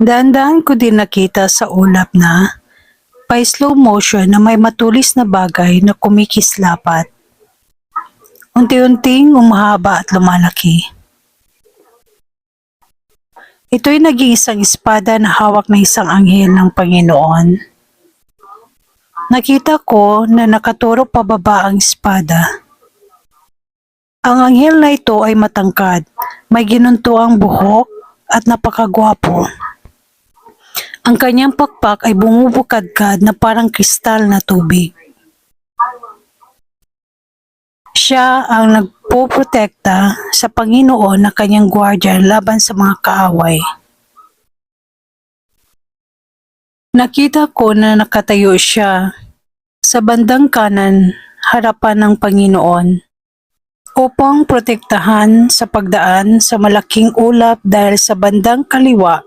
Dahan-dahan ko din nakita sa ulap na by slow motion na may matulis na bagay na kumikislapat. Unti-unting umahaba at lumalaki. Ito'y naging isang espada na hawak ng isang anghel ng Panginoon. Nakita ko na nakaturo pababa ang espada. Ang anghel na ito ay matangkad, may ginunto ang buhok at napakagwapo. Ang kanyang pakpak ay bumubukadkad na parang kristal na tubig. Siya ang nagpoprotekta sa Panginoon na kanyang guardian laban sa mga kaaway. Nakita ko na nakatayo siya sa bandang kanan harapan ng Panginoon upang protektahan sa pagdaan sa malaking ulap dahil sa bandang kaliwa